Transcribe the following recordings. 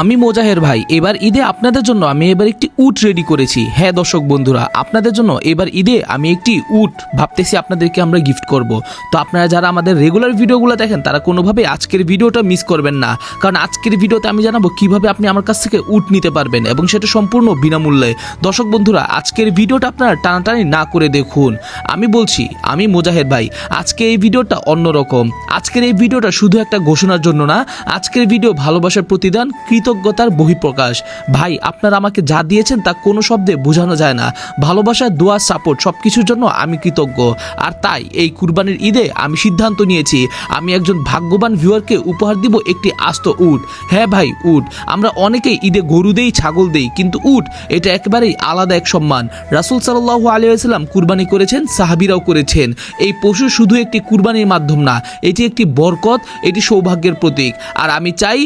আমি মোজাহের ভাই, এবার ঈদে আপনাদের জন্য আমি এবার একটি উট রেডি করেছি। হ্যাঁ দর্শক বন্ধুরা, আপনাদের জন্য এবার ঈদে আমি একটি উট ভাবতেছি আপনাদেরকে আমরা গিফট করব। তো আপনারা যারা আমাদের রেগুলার ভিডিওগুলো দেখেন, তারা কোনোভাবে আজকের ভিডিওটা মিস করবেন না। কারণ আজকের ভিডিওতে আমি জানাব কীভাবে আপনি আমার কাছ থেকে উট নিতে পারবেন এবং সেটা সম্পূর্ণ বিনামূল্যে। দর্শক বন্ধুরা, আজকের ভিডিওটা আপনারা টানাটানি না করে দেখুন। আমি বলছি, আমি মোজাহের ভাই, আজকে এই ভিডিওটা অন্যরকম। আজকের এই ভিডিওটা শুধু একটা ঘোষণার জন্য না, আজকের ভিডিও ভালোবাসার প্রতিদান কৃতজ্ঞতার বহিঃপ্রকাশ। ভাই, আপনারা আমাকে যা দিয়েছেন তা কোনো শব্দে বোঝানো যায় না। ভালোবাসা, দোয়া, সাপোর্ট সব কিছুর জন্য আমি কৃতজ্ঞ। আর তাই এই কুরবানির ঈদে আমি সিদ্ধান্ত নিয়েছি, আমি একজন ভাগ্যবান ভিউয়ারকে উপহার দিব একটি আস্ত উট। হ্যাঁ ভাই, উট। আমরা অনেকেই ঈদে গরু দেই, ছাগল দেই, কিন্তু উট, এটা একেবারেই আলাদা এক সম্মান। রাসুল সাল্লাহ আলিয়াল্লাম কুরবানি করেছেন, সাহাবিরাও করেছেন। এই পশু শুধু একটি কুরবানির মাধ্যম না, এটি একটি বরকত, এটি সৌভাগ্যের প্রতীক। আর আমি চাই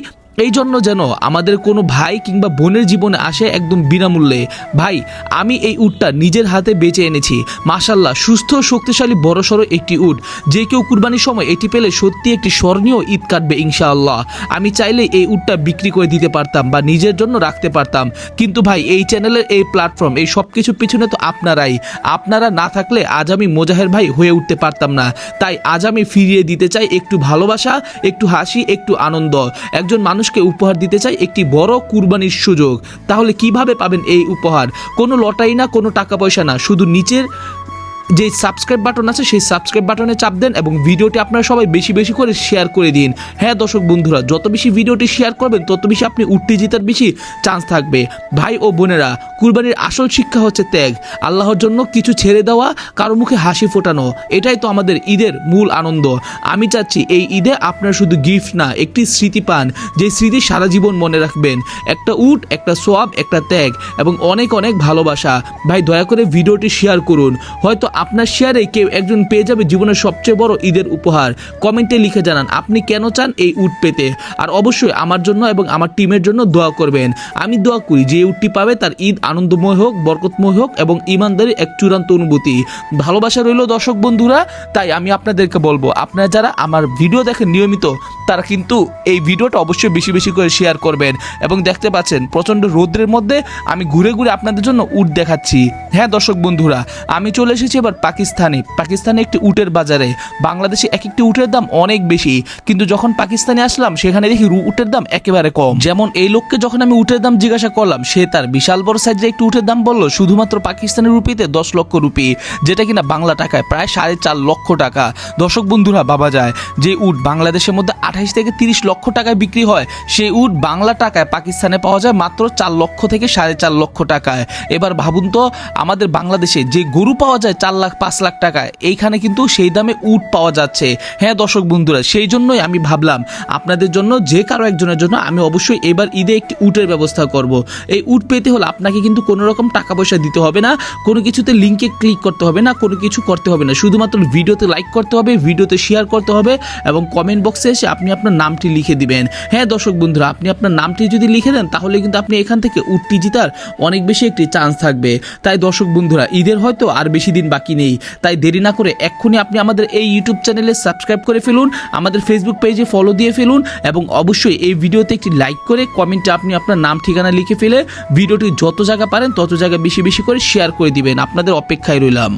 এই জন্য যেন আমাদের কোনো ভাই কিংবা বোনের জীবনে আসে একদম বিনামূল্যে। ভাই, আমি এই উটটা নিজের হাতে বেঁচে এনেছি। মাশাল্লাহ সুস্থ, শক্তিশালী, বড়সড় একটি উট। যে কেউ কুরবানির সময় এটি পেলে সত্যি একটি স্মরণীয় ঈদ কাটবে ইনশাআল্লাহ। আমি চাইলে এই উটটা বিক্রি করে দিতে পারতাম বা নিজের জন্য রাখতে পারতাম। কিন্তু ভাই, এই চ্যানেলের এই প্ল্যাটফর্ম, এই সব কিছুর পিছনে তো আপনারাই। আপনারা না থাকলে আজ আমি মোজাহের ভাই হয়ে উঠতে পারতাম না। তাই আজ আমি ফিরিয়ে দিতে চাই একটু ভালোবাসা, একটু হাসি, একটু আনন্দ। একজন মানুষকে উপহার দিতে চাই একটি বড় কুরবানির সুযোগ। তাহলে কীভাবে পাবেন এই উপহার? কোনো লটাই না, কোনো টাকা পয়সা না, শুধু নিচের যে সাবস্ক্রাইব বাটন আছে, সেই সাবস্ক্রাইব বাটনে চাপ দেন এবং ভিডিওটি আপনারা সবাই বেশি বেশি করে শেয়ার করে দিন। হ্যাঁ দর্শক বন্ধুরা, যত বেশি ভিডিওটি শেয়ার করবেন, তত বেশি আপনি উঠতে জেতার বেশি চান্স থাকবে। ভাই ও বোনেরা, কুরবানির আসল শিক্ষা হচ্ছে ত্যাগ। আল্লাহর জন্য কিছু ছেড়ে দেওয়া, কারও মুখে হাসি ফোটানো, এটাই তো আমাদের ঈদের মূল আনন্দ। আমি চাচ্ছি এই ঈদে আপনারা শুধু গিফট না, একটি স্মৃতি পান, যে স্মৃতি সারা জীবন মনে রাখবেন। একটা উট, একটা সোয়াব, একটা ত্যাগ এবং অনেক অনেক ভালোবাসা। ভাই, দয়া করে ভিডিওটি শেয়ার করুন। হয়তো আপনার শেয়ারে কেউ একজন পেয়ে যাবে জীবনের সবচেয়ে বড় ঈদের উপহার। কমেন্টে লিখে জানান, আপনি কেন চান এই উট পেতে? আর অবশ্যই আমার জন্য এবং আমার টিমের জন্য দোয়া করবেন। আমি দোয়া করি, যে উটটি পাবে তার ঈদ আনন্দময় হোক, বরকতময় হোক এবং ইমানদারি এক চূড়ান্ত অনুভূতি। ভালোবাসা রইল দর্শক বন্ধুরা, তাই আমি আপনাদেরকে বলব, আপনারা যারা আমার ভিডিও দেখেন নিয়মিত, তারা কিন্তু এই ভিডিওটা অবশ্যই বেশি বেশি করে শেয়ার করবেন। এবং দেখতে পাচ্ছেন, প্রচণ্ড রৌদ্রের মধ্যে আমি ঘুরে ঘুরে আপনাদের জন্য উট দেখাচ্ছি। হ্যাঁ দর্শক বন্ধুরা, আমি চলে এসেছি এবার পাকিস্তানে পাকিস্তানে একটি উটের বাজারে। বাংলাদেশে এক একটি উটের দাম অনেক বেশি, কিন্তু যখন পাকিস্তানে আসলাম, সেখানে দেখি উটের দাম একেবারে কম। যেমন এই লোককে যখন আমি উটের দাম জিজ্ঞাসা করলাম, সে তার বিশাল বড় সাইজের একটি উটের দাম বলল, শুধুমাত্র পাকিস্তানের রুপিতে দশ লক্ষ রুপি, যেটা কিনা বাংলা টাকায় প্রায় সাড়ে চার লক্ষ টাকা। দর্শক বন্ধুরা, ভাবা যায়, যে উট বাংলাদেশের মধ্যে আঠাইশ থেকে তিরিশ লক্ষ টাকায় বিক্রি হয় সেই উট বাংলা টাকায় পাকিস্তানে পাওয়া যায় মাত্র চার লক্ষ থেকে সাড়ে চার লক্ষ টাকায়। এবার ভাবুন তো, আমাদের বাংলাদেশে যে গরু পাওয়া যায় চার লাখ, পাঁচ লাখ টাকায় এইখানে কিন্তু সেই দামে উট পাওয়া যাচ্ছে। হ্যাঁ দর্শক বন্ধুরা, সেই জন্যই আমি ভাবলাম, আপনাদের জন্য যে কারও একজনের জন্য আমি অবশ্যই এবার ঈদে একটি উটের ব্যবস্থা করব। এই উট পেতে হলে আপনাকে কিন্তু কোনো রকম টাকা পয়সা দিতে হবে না, কোনো কিছুতে লিঙ্কে ক্লিক করতে হবে না, কোনো কিছু করতে হবে না। শুধুমাত্র ভিডিওতে লাইক করতে হবে, ভিডিওতে শেয়ার করতে হবে এবং কমেন্ট বক্সে এসে আপনি আপনার নামটি লিখে দিবেন। হ্যাঁ দর্শক বন্ধুরা, আপনি আপনার নামটি যদি লিখে দেন, তাহলে কিন্তু আপনি এখান থেকে উটটি জিতার অনেক বেশি একটি চান্স থাকবে। তাই দর্শক বন্ধুরা, ঈদের হয়তো আর বেশি দিন বাকি নেই। তাই দেরি না করে এক্ষুনি আপনি আমাদের এই ইউটিউব চ্যানেলে সাবস্ক্রাইব করে ফেলুন, আমাদের ফেসবুক পেজে ফলো দিয়ে ফেলুন, এবং অবশ্যই এই ভিডিওতে একটি লাইক করে কমেন্টে আপনি আপনার নাম, ঠিকানা লিখে ফেলে ভিডিওটি যত জায়গা পারেন, তত জায়গা বেশি বেশি করে শেয়ার করে দিবেন। আপনাদের অপেক্ষায় রইলাম।